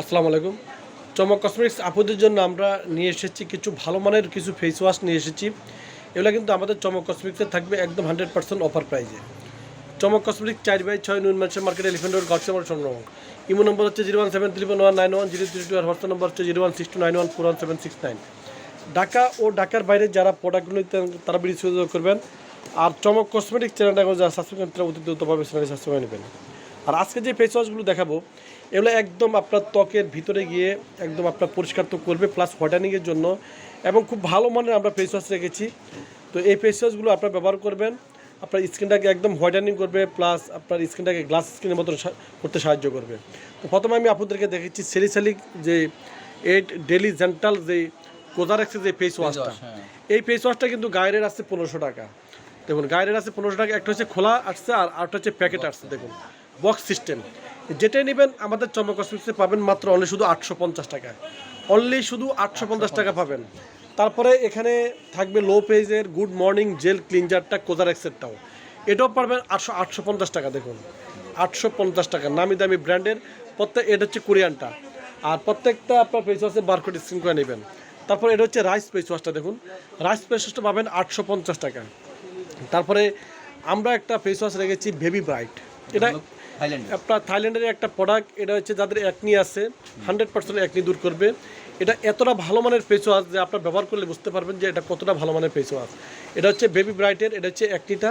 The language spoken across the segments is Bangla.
আসসালামু আলাইকুম। চমক কসমেটিক্স আপুদের জন্য আমরা নিয়ে এসেছি কিছু ভালো মানের কিছু ফেস ওয়াশ নিয়ে এসেছি। এগুলো কিন্তু আমাদের চমক কসমেটিক্সে থাকবে একদম হান্ড্রেড পার্সেন্ট অফার প্রাইজে চমক কসমেটিক্স চার বাই ছয় নুন মানুষের মার্কেট এলিফেন্ট রোড গডসেমার সংগ্রহ। ইমো নম্বর হচ্ছে zero one seven three one nine one zero three two আর হোয়াটসঅ্যাপ নম্বর হচ্ছে zero one six two nine one four one seven six nine Dhaka ও ঢাকার বাইরে যারা প্রোডাক্টগুলো তারা বিড়ি সুযোগ করবেন। আর চমক কসমেটিক্স চ্যানেলটা যারা সাবস্ক্রাইব করেন, তারা অতি দ্রুতভাবে চ্যানেলটি সাবস্ক্রাইব করে নেবেন। আর আজকে যে ফেস ওয়াশগুলো দেখাবো এগুলো একদম আপনার ত্বকের ভিতরে গিয়ে একদম আপনার পরিষ্কার তো করবে প্লাস হোয়াইটানিংয়ের জন্য। এবং খুব ভালো মানের আমরা ফেস ওয়াশ রেখেছি। তো এই ফেস ওয়াশগুলো আপনার ব্যবহার করবেন। আপনার স্কিনটাকে একদম হোয়াইটানিং করবে প্লাস আপনার স্কিনটাকে গ্লাস স্কিনের মতো করতে সাহায্য করবে। তো প্রথমে আমি আপনাদেরকে দেখেছি সেলিসালিক যে এইট ডেলি জেন্টাল যে কোজারেক্সের যে ফেস ওয়াশটা এই ফেস ওয়াশটা কিন্তু গায়ের আসছে পনেরোশো টাকা। দেখুন গায়ের আছে পনেরোশো টাকা একটা হচ্ছে খোলা আসছে আর আরেকটা হচ্ছে প্যাকেট আসছে দেখুন। বক্স সিস্টেম যেটাই নেবেন, আমাদের চমক কসমেটিক্সে পাবেন মাত্র অনলি শুধু আটশো পঞ্চাশ টাকা অনলি শুধু আটশো পঞ্চাশ টাকা পাবেন। তারপরে এখানে থাকবে লো পেজের গুড মর্নিং জেল ক্লিনজারটা কোজার এক্সেটটাও এটাও পারবেন আটশো আটশো পঞ্চাশ টাকা, দেখুন। আটশো পঞ্চাশ টাকা, নামি দামি ব্র্যান্ডের। প্রত্যেক এটা হচ্ছে কোরিয়ানটা। আর প্রত্যেকটা আপনার ফেস ওয়াশে বারকোড স্ক্রিন করে নেবেন। তারপর এটা হচ্ছে রাইস ফেস ওয়াশটা দেখুন। রাইস ফেস ওয়াশটা পাবেন আটশো পঞ্চাশ টাকা তারপরে আমরা একটা ফেস ওয়াশ রেখেছি বেবি ব্রাইট এটা আপনার থাইল্যান্ডের একটা প্রোডাক্ট এটা হচ্ছে যাদের একনি আছে হান্ড্রেড পার্সেন্ট একনি দূর করবে। এটা এতটা ভালো মানের ফেস ওয়াশ যে আপনার ব্যবহার করলে বুঝতে পারবেন যে এটা কতটা ভালো মানের ফেস ওয়াশ এটা হচ্ছে বেবি ব্রাইটের এটা হচ্ছে একটিটা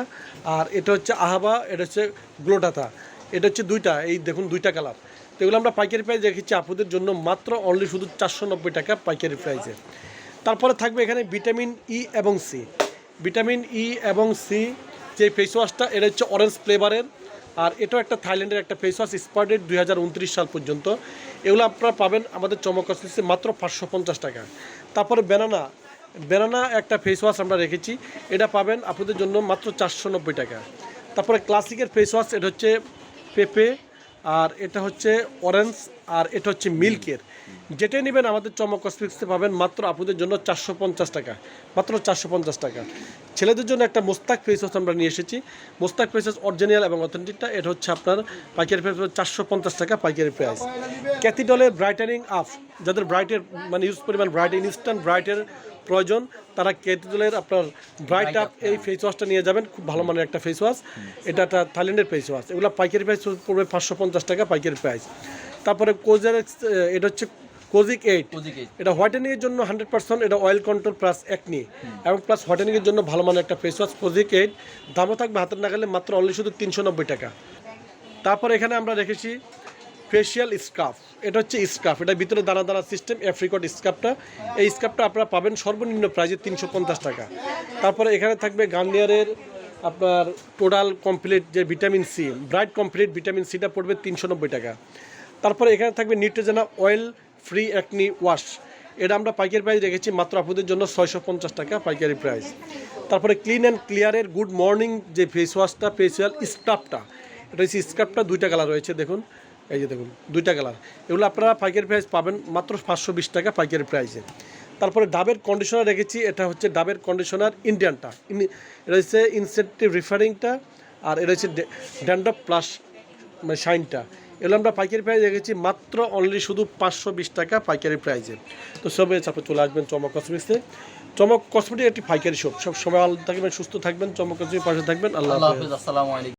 আর এটা হচ্ছে আহাবা এটা হচ্ছে গ্লোটাতা এটা হচ্ছে দুইটা, এই দেখুন দুইটা কালার তো এগুলো আমরা পাইকারি প্রাইস রেখেছি আপুদের জন্য মাত্র অনলি শুধু চারশো নব্বই টাকা পাইকারি প্রাইসে তারপরে থাকবে এখানে ভিটামিন ই এবং সি ভিটামিন ই এবং সি যে ফেস ওয়াশটা এটা হচ্ছে অরেঞ্জ ফ্লেভারের আর এটাও একটা থাইল্যান্ডের একটা ফেস ওয়াশ স্পার্ডেড দুই সাল পর্যন্ত। এগুলো আপনারা পাবেন, আমাদের চমক আসতেছে মাত্র পাঁচশো পঞ্চাশ টাকা। তারপরে বেনানা বেনানা একটা ফেস ওয়াশ আমরা রেখেছি, এটা পাবেন আপনাদের জন্য মাত্র চারশো নব্বই টাকা। তারপরে ক্লাসিকের ফেস ওয়াশ এটা হচ্ছে পেপে আর এটা হচ্ছে অরেঞ্জ আর এটা হচ্ছে মিল্কের যেটাই নেবেন, আমাদের চমক কসমেটিক্সে পাবেন মাত্র আপনাদের জন্য চারশো পঞ্চাশ টাকা। মাত্র চারশো পঞ্চাশ টাকা। ছেলেদের জন্য একটা মোস্তাক ফেস ওয়াশ আমরা নিয়ে এসেছি। মোস্তাক ফেস ওয়াশ অরিজিনাল এবং অথেন্টিকটা এটা হচ্ছে আপনার পাইকারি প্রাইস চারশো পঞ্চাশ টাকা পাইকারি প্রাইস ক্যাথিডলের ব্রাইটেনিং আপ যাদের ব্রাইটের মানে ইউজ পরিমাণ ব্রাইট ইনস্ট্যান্ট ব্রাইটের প্রয়োজন তারা ক্যাথিডলের আপনার ব্রাইট আপ এই ফেস ওয়াশটা নিয়ে যাবেন খুব ভালো মানের একটা ফেস ওয়াশ এটা একটা থাইল্যান্ডের ফেস ওয়াশ এগুলো পাইকারি প্রাইস পড়বে পাঁচশো পঞ্চাশ টাকা পাইকারি প্রাইস তারপরে কোজার এটা হচ্ছে কোজিক এইট এটা হোয়াইটেনিং এর জন্য হান্ড্রেড পার্সেন্ট এটা অয়েল কন্ট্রোল প্লাস একনি এবং প্লাস হোয়াইটেনিং এর জন্য ভালো মানের একটা ফেস ওয়াশ কোজিক এইট দামও থাকবে হাতের নাগালে মাত্র অনলি শুধু তিনশো নব্বই টাকা। তারপর এখানে আমরা রেখেছি ফেশিয়াল স্কার্ফ এটা হচ্ছে স্কার্ফ। এটা ভিতরে দানা দানা সিস্টেম অ্যাফ্রিকট স্কার্ফটা। এই স্কার্ফটা আপনারা পাবেন সর্বনিম্ন প্রাইজে তিনশো পঞ্চাশ টাকা। তারপরে এখানে থাকবে গার্নিয়ারের আপনার টোটাল কমপ্লিট যে vitamin C bright complete vitamin সিটা পড়বে তিনশো নব্বই টাকা। তারপরে এখানে থাকবে Neutrogena oil free acne wash এটা আমরা পাইকারি প্রাইস রেখেছি মাত্র আপনাদের জন্য ছয়শো পঞ্চাশ টাকা পাইকারি প্রাইস তারপরে ক্লিন অ্যান্ড ক্লিয়ারের গুড মর্নিং যে ফেস ওয়াশটা ফেসিয়াল স্ক্রাবটা এটা হচ্ছে স্ক্রাবটা দুইটা কালার রয়েছে দেখুন। এই যে দেখুন দুইটা কালার। এগুলো আপনারা পাইকারি প্রাইস পাবেন মাত্র পাঁচশো বিশ টাকা পাইকারি প্রাইসে তারপরে ডাবের কন্ডিশনার রেখেছি এটা হচ্ছে ডাবের কন্ডিশনার ইন্ডিয়ানটা ইন- এটা হচ্ছে ইনসেন্টিভ রিফারিংটা আর এটা হচ্ছে ড্যান্ড্রফ প্লাস মানে শাইনটা। এগুলো আমরা পাইকারি প্রাইস রেখেছি মাত্র অনলি শুধু পাঁচশো বিশ টাকা পাইকারি প্রাইসে তো সবে চাপে চলে আসবেন চমক কসমেটিক্সে চমক কসমেটিক একটি পাইকারি শপ সব সময় ভালো থাকবেন সুস্থ থাকবেন চমক কসমেটিক পাশে থাকবেন। আল্লাহ আল্লাহ হাফিজ আসসালামু আলাইকুম।